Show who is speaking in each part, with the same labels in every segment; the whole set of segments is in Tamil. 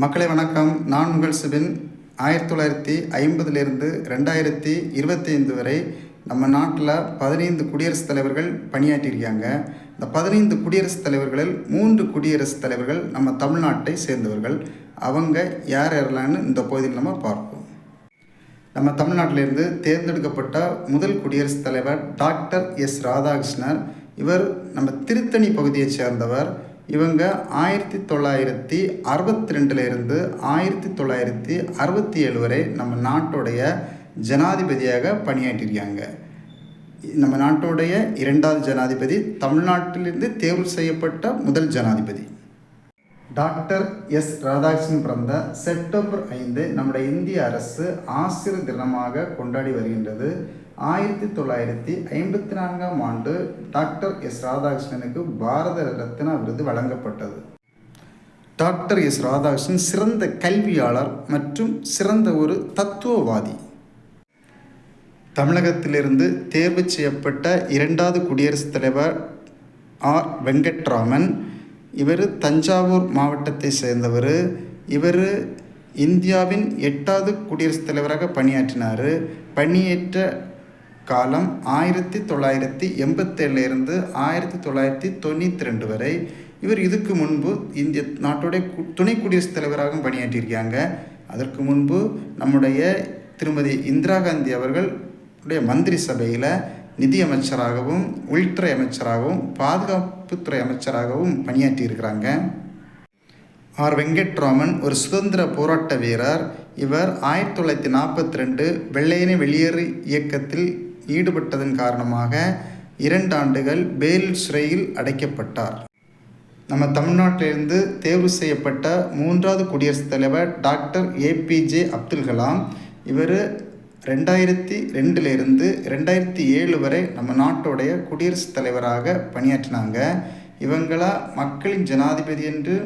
Speaker 1: மக்களை வணக்கம். நான் உங்கள் சிபின். ஆயிரத்தி தொள்ளாயிரத்தி ஐம்பதுலேருந்து ரெண்டாயிரத்தி இருபத்தைந்து வரை நம்ம நாட்டில் பதினைந்து குடியரசுத் தலைவர்கள் பணியாற்றியிருக்காங்க இந்த பதினைந்து குடியரசுத் தலைவர்களில் மூன்று குடியரசுத் தலைவர்கள் நம்ம தமிழ்நாட்டை சேர்ந்தவர்கள். அவங்க யார் யாரெல்லாம்னு இந்த பகுதியில் நம்ம பார்ப்போம். நம்ம தமிழ்நாட்டிலிருந்து தேர்ந்தெடுக்கப்பட்ட முதல் குடியரசுத் தலைவர் டாக்டர் எஸ் ராதாகிருஷ்ணர் இவர் நம்ம திருத்தணி பகுதியைச் சேர்ந்தவர். இவங்க ஆயிரத்தி தொள்ளாயிரத்தி அறுபத்தி ரெண்டுலேருந்து ஆயிரத்தி தொள்ளாயிரத்தி அறுபத்தி ஏழு வரை நம்ம நாட்டுடைய ஜனாதிபதியாக பணியாற்றியிருக்காங்க. நம்ம நாட்டுடைய இரண்டாவது ஜனாதிபதி தமிழ்நாட்டிலிருந்து தேர்வு செய்யப்பட்ட முதல் ஜனாதிபதி. டாக்டர் எஸ் ராதாகிருஷ்ணன் பிறந்த செப்டம்பர் ஐந்து நம்முடைய இந்திய அரசு ஆசிரியர் தினமாக கொண்டாடி வருகின்றது. ஆயிரத்தி தொள்ளாயிரத்தி ஐம்பத்தி நான்காம் ஆண்டு டாக்டர் எஸ் ராதாகிருஷ்ணனுக்கு பாரத ரத்னா விருது வழங்கப்பட்டது. டாக்டர் எஸ் ராதாகிருஷ்ணன் சிறந்த கல்வியாளர் மற்றும் சிறந்த ஒரு தத்துவவாதி. தமிழகத்திலிருந்து தேர்வு செய்யப்பட்ட இரண்டாவது குடியரசுத் தலைவர் ஆர். வெங்கட்ராமன் இவர் தஞ்சாவூர் மாவட்டத்தை சேர்ந்தவர். இவர் இந்தியாவின் எட்டாவது குடியரசுத் தலைவராக பணியாற்றினார். பணியேற்ற காலம் ஆயிரத்தி தொள்ளாயிரத்தி எண்பத்தேழுலேருந்து ஆயிரத்தி தொள்ளாயிரத்தி தொண்ணூற்றி ரெண்டு வரை இவர் இதுக்கு முன்பு இந்திய நாட்டுடைய கு துணை குடியரசுத் தலைவராகவும் பணியாற்றியிருக்காங்க. அதற்கு முன்பு நம்முடைய திருமதி இந்திரா காந்தி அவர்களுடைய மந்திரி சபையில் நிதியமைச்சராகவும் உள்துறை அமைச்சராகவும் பாதுகாப்புத்துறை அமைச்சராகவும் பணியாற்றியிருக்கிறாங்க. ஆர். வெங்கட்ராமன் ஒரு சுதந்திர போராட்ட வீரர். இவர் ஆயிரத்தி தொள்ளாயிரத்தி நாற்பத்தி ரெண்டு வெள்ளையனை வெளியேறு இயக்கத்தில் ஈடுபட்டதன் காரணமாக இரண்டு ஆண்டுகள் பேல் சிறையில் அடைக்கப்பட்டார். நம்ம தமிழ்நாட்டிலிருந்து தேர்வு செய்யப்பட்ட மூன்றாவது குடியரசுத் தலைவர் டாக்டர் ஏபிஜே அப்துல் கலாம் இவர் ரெண்டாயிரத்தி ரெண்டிலிருந்து ரெண்டாயிரத்தி ஏழு வரை நம்ம நாட்டுடைய குடியரசுத் தலைவராக பணியாற்றினாங்க. இவங்களா மக்களின் ஜனாதிபதி என்று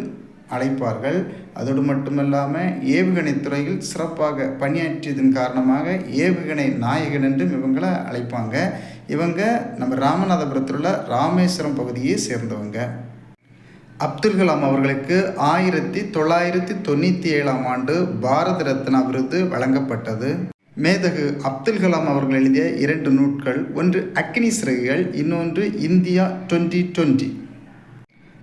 Speaker 1: அழைப்பார்கள். அதோடு மட்டுமல்லாமல் ஏவுகணை துறையில் சிறப்பாக பணியாற்றியதன் காரணமாக ஏவுகணை நாயகன் என்றும் இவங்களை அழைப்பாங்க. இவங்க நம்ம ராமநாதபுரத்தில் உள்ள ராமேஸ்வரம் பகுதியை சேர்ந்தவங்க. அப்துல் கலாம் அவர்களுக்கு ஆயிரத்தி தொள்ளாயிரத்தி தொண்ணூற்றி ஏழாம் ஆண்டு பாரத ரத்னா விருது வழங்கப்பட்டது. மேதகு அப்துல் கலாம் அவர்கள் எழுதிய இரண்டு நூட்கள் ஒன்று அக்னி சிறகுகள் இன்னொன்று இந்தியா டுவெண்ட்டி டுவெண்ட்டி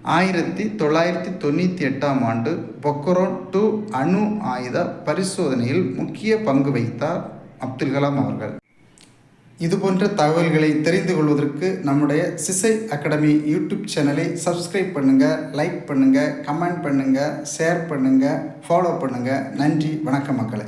Speaker 1: ஆயிரத்தி தொள்ளாயிரத்தி தொண்ணூற்றி எட்டாம் ஆண்டு பொக்ரோன் டூ அணு ஆயுத பரிசோதனையில் முக்கிய பங்கு வைத்தார் அப்துல் கலாம் அவர்கள். இதுபோன்ற தகவல்களை தெரிந்து கொள்வதற்கு நம்முடைய சிசை அகாடமி யூடியூப் சேனலை சப்ஸ்கிரைப் பண்ணுங்கள் லைக் பண்ணுங்கள் கமெண்ட் பண்ணுங்கள் ஷேர் பண்ணுங்கள் ஃபாலோ பண்ணுங்கள் நன்றி வணக்கம் மக்களை.